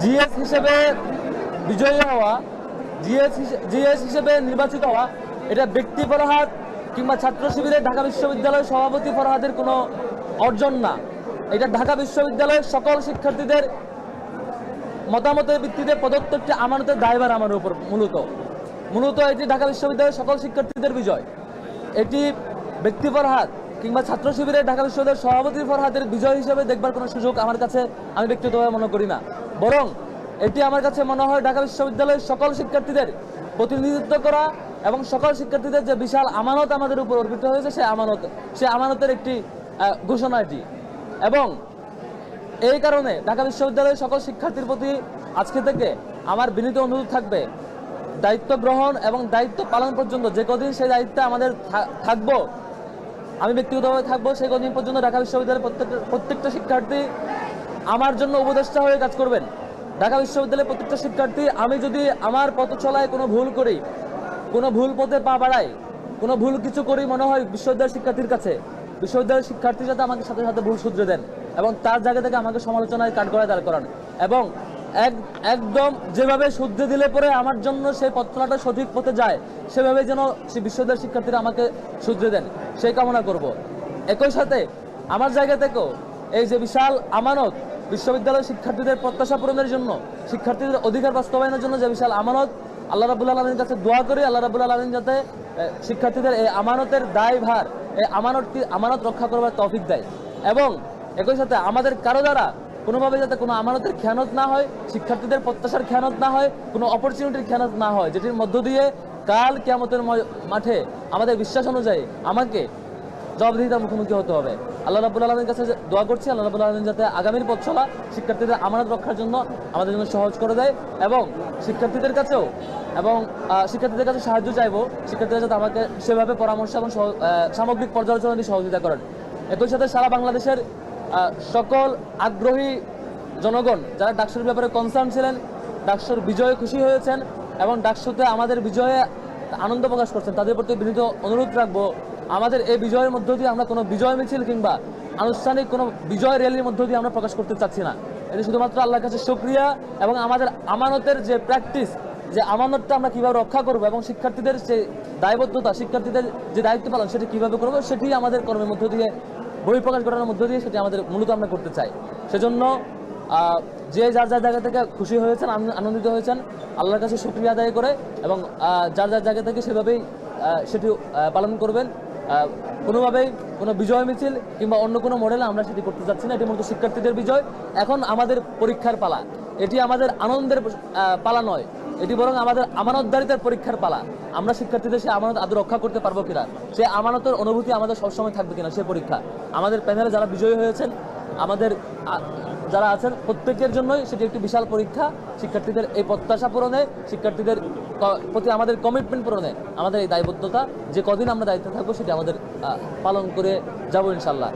GS হিসেবে বিজয়ী হওয়া, জিএস জিএস হিসেবে নির্বাচিত হওয়া, এটা ব্যক্তি ফরহাদ কিংবা ছাত্র শিবিরের ঢাকা বিশ্ববিদ্যালয়ের সভাপতি ফরহাদের কোনো অর্জন না। এটা ঢাকা বিশ্ববিদ্যালয়ের সকল শিক্ষার্থীদের মতামতের ভিত্তিতে প্রদত্ত একটি আমানতের দায়ভার আমার উপর মূলত। মূলত এটি ঢাকা বিশ্ববিদ্যালয়ের সকল শিক্ষার্থীদের বিজয়। এটি ব্যক্তি ফরহাদ কিংবা ছাত্র শিবিরের ঢাকা বিশ্ববিদ্যালয়ের সভাপতি ফরহাদের বিজয় হিসেবে দেখবার কোনো সুযোগ আমার কাছে আমি ব্যক্তিগতভাবে মনে করি না। বরং এটি আমার কাছে মনে হয় ঢাকা বিশ্ববিদ্যালয়ের সকল শিক্ষার্থীদের প্রতিনিধিত্ব করা এবং সকল শিক্ষার্থীদের যে বিশাল আমানত আমাদের উপর অর্পিত হয়েছে, সে আমানত, সে আমানতের একটি ঘোষণা এটি। এবং এই কারণে ঢাকা বিশ্ববিদ্যালয়ের সকল শিক্ষার্থীর প্রতি আজকে থেকে আমার বিনীত অনুরোধ থাকবে, দায়িত্ব গ্রহণ এবং দায়িত্ব পালন পর্যন্ত যে কদিন সেই দায়িত্বে আমাদের থাকব আমি ব্যক্তিগতভাবে থাকব, সেই কদিন পর্যন্ত ঢাকা বিশ্ববিদ্যালয়ের প্রত্যেকটা প্রত্যেকটা শিক্ষার্থী আমার জন্য উপদেষ্টা হয়ে কাজ করবেন। ঢাকা বিশ্ববিদ্যালয়ের প্রত্যেকটা শিক্ষার্থী, আমি যদি আমার পথ চলায় কোনো ভুল করি, কোনো ভুল পথে পা বাড়াই, কোনো ভুল কিছু করি মনে হয় বিশ্ববিদ্যালয়ের শিক্ষার্থীর কাছে, বিশ্ববিদ্যালয়ের শিক্ষার্থী যাতে আমাকে সাথে সাথে ভুল শুধরে দেন এবং তার জায়গা থেকে আমাকে সমালোচনায় কাঠগড়ায় দাঁড় করান। এবং একদম যেভাবে শুদ্ধে দিলে পরে আমার জন্য সেই পথচলাটা সঠিক পথে যায়, সেভাবে যেন সে বিশ্ববিদ্যালয়ের শিক্ষার্থীরা আমাকে শুধরে দেন, সেই কামনা করব। একই সাথে আমার জায়গা থেকেও এই যে বিশাল আমানত বিশ্ববিদ্যালয়ের শিক্ষার্থীদের প্রত্যাশা পূরণের জন্য, শিক্ষার্থীদের অধিকার বাস্তবায়নের জন্য যে বিশাল আমানত, আল্লাহ রাবুল আলমীর কাছে দোয়া করি, আল্লাহ রাবুল আলমিন যাতে শিক্ষার্থীদের এই আমানতের দায় ভার এই আমানতটি, আমানত রক্ষা করবার তৌফিক দেয়। এবং একই সাথে আমাদের কারও দ্বারা কোনোভাবে যাতে কোনো আমানতের খেয়ানত না হয়, শিক্ষার্থীদের প্রত্যাশার খেয়ানত না হয়, কোনো অপরচুনিটির খেয়ানত না হয়, যেটির মধ্য দিয়ে কাল কেয়ামতের মাঠে আমাদের বিশ্বাস অনুযায়ী আমাকে জবাবদিহিতার মুখোমুখি হতে হবে। আল্লাহ রাবুল আলমীর কাছে দোয়া করছি, আল্লাহ রাবুল আলমিন যাতে আগামীর পথ চলা শিক্ষার্থীদের আমানত রক্ষার জন্য আমাদের জন্য সহজ করে দেয় এবং শিক্ষার্থীদের কাছেও এবং শিক্ষার্থীদের কাছে সাহায্য চাইব, শিক্ষার্থীরা যাতে আমাকে সেভাবে পরামর্শ এবং সামগ্রিক পর্যালোচনা দিয়ে সহযোগিতা করেন। একই সাথে সারা বাংলাদেশের সকল আগ্রহী জনগণ যারা ডাকসুর ব্যাপারে কনসার্ন ছিলেন, ডাকসুর বিজয়ে খুশি হয়েছেন এবং ডাকসুতে আমাদের বিজয়ে আনন্দ প্রকাশ করছেন, তাদের প্রতি বিনীত অনুরোধ রাখব, আমাদের এই বিজয়ের মধ্য দিয়ে আমরা কোনো বিজয় মিছিল কিংবা আনুষ্ঠানিক কোনো বিজয় র্যালির মধ্য দিয়ে আমরা প্রকাশ করতে চাচ্ছি না। এটি শুধুমাত্র আল্লাহর কাছে শুক্রিয়া এবং আমাদের আমানতের যে প্র্যাকটিস যে আমানতটা আমরা কীভাবে রক্ষা করব এবং শিক্ষার্থীদের যে দায়বদ্ধতা, শিক্ষার্থীদের যে দায়িত্ব পালন, সেটি কীভাবে করব, সেটি আমাদের কর্মের মধ্য দিয়ে বহিঃপ্রকাশ ঘটানোর মধ্য দিয়ে সেটি আমাদের মূলত আমরা করতে চাই। সেজন্য যে যার যার জায়গা থেকে খুশি হয়েছেন আনন্দিত হয়েছেন, আল্লাহর কাছে শুক্রিয়া আদায় করে এবং যার যার জায়গা থেকে সেভাবেই সেটি পালন করবেন। কোনোভাবেই কোনো বিজয় মিছিল কিংবা অন্য কোনো মডেলে আমরা সেটি করতে চাচ্ছি না। এটি মূলত শিক্ষার্থীদের বিজয়। এখন আমাদের পরীক্ষার পালা। এটি আমাদের আনন্দের পালা নয়। এটি বরং আমাদের আমানতদারিতার পরীক্ষার পালা। আমরা শিক্ষার্থীদের সে আমানত আদৌ রক্ষা করতে পারব কিনা, সে আমানতের অনুভূতি আমাদের সবসময় থাকবে কিনা সে পরীক্ষা। আমাদের প্যানেলে যারা বিজয়ী হয়েছেন, আমাদের যারা আছেন, প্রত্যেকের জন্যই সেটি একটি বিশাল পরীক্ষা। শিক্ষার্থীদের এই প্রত্যাশা পূরণে, শিক্ষার্থীদের প্রতি আমাদের কমিটমেন্ট পূরণে আমাদের এই দায়বদ্ধতা, যে কদিন আমরা দায়িত্বে থাকব সেটি আমাদের পালন করে যাব ইনশাল্লাহ